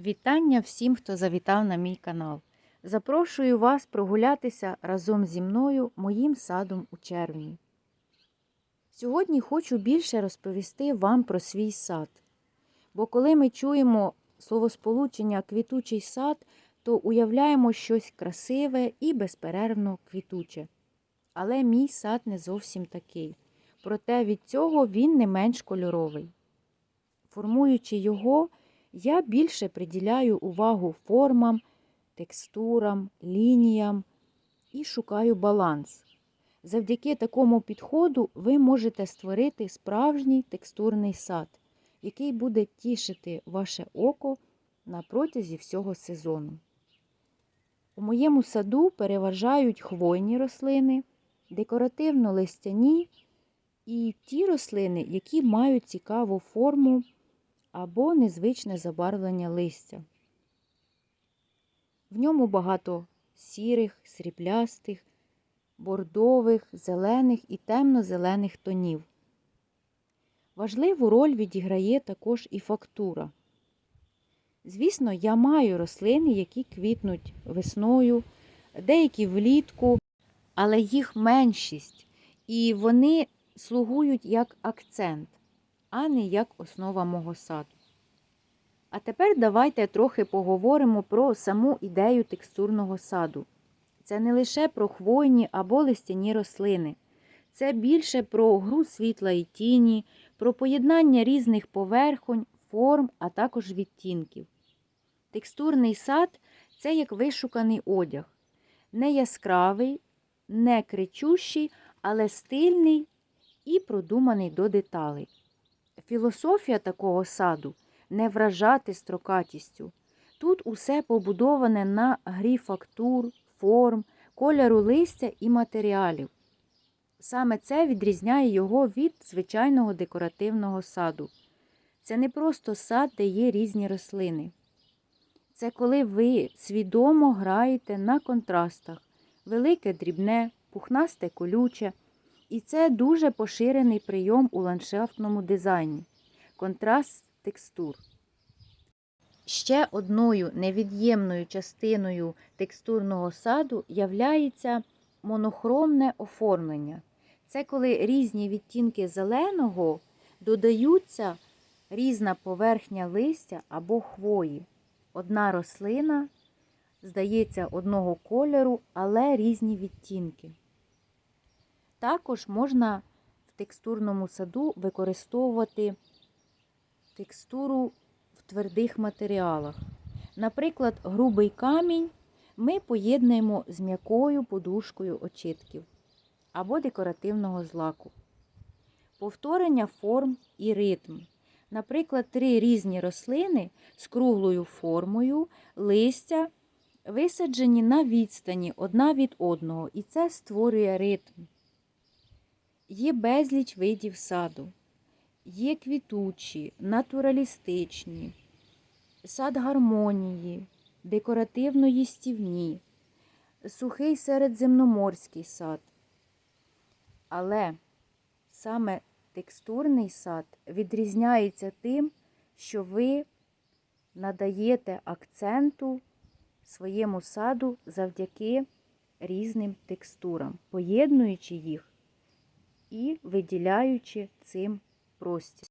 Вітання всім, хто завітав на мій канал. Запрошую вас прогулятися разом зі мною моїм садом у червні. Сьогодні хочу більше розповісти вам про свій сад. Бо коли ми чуємо словосполучення квітучий сад, то уявляємо щось красиве і безперервно квітуче. Але мій сад не зовсім такий. Проте від цього він не менш кольоровий. Формуючи його, я більше приділяю увагу формам, текстурам, лініям і шукаю баланс. Завдяки такому підходу ви можете створити справжній текстурний сад, який буде тішити ваше око на протязі всього сезону. У моєму саду переважають хвойні рослини, декоративно-листяні і ті рослини, які мають цікаву форму або незвичне забарвлення листя. В ньому багато сірих, сріблястих, бордових, зелених і темно-зелених тонів. Важливу роль відіграє також і фактура. Звісно, я маю рослини, які квітнуть весною, деякі влітку, але їх меншість, і вони слугують як акцент а не як основа мого саду. А тепер давайте трохи поговоримо про саму ідею текстурного саду. Це не лише про хвойні або листяні рослини. Це більше про гру світла і тіні, про поєднання різних поверхонь, форм, а також відтінків. Текстурний сад це як вишуканий одяг. Не яскравий, не кричущий, але стильний і продуманий до деталей. Філософія такого саду не вражати строкатістю. Тут усе побудоване на грі фактур, форм, кольору листя і матеріалів. Саме це відрізняє його від звичайного декоративного саду. Це не просто сад, де є різні рослини. Це коли ви свідомо граєте на контрастах велике дрібне, пухнасте колюче. І це дуже поширений прийом у ландшафтному дизайні контраст текстур. Ще одною невід'ємною частиною текстурного саду являється монохромне оформлення. Це коли різні відтінки зеленого додаються різна поверхня листя або хвої. Одна рослина, здається, одного кольору, але різні відтінки. Також можна в текстурному саду використовувати текстуру в твердих матеріалах. Наприклад, грубий камінь ми поєднуємо з м'якою подушкою очитків або декоративного злаку. Повторення форм і ритм. Наприклад, три різні рослини з круглою формою, листя висаджені на відстані одна від одного, і це створює ритм. Є безліч видів саду. Є квітучі, натуралістичні, сад гармонії, декоративно-їстівні, сухий середземноморський сад. Але саме текстурний сад відрізняється тим, що ви надаєте акценту своєму саду завдяки різним текстурам, поєднуючи їх і виділяючи цим простір.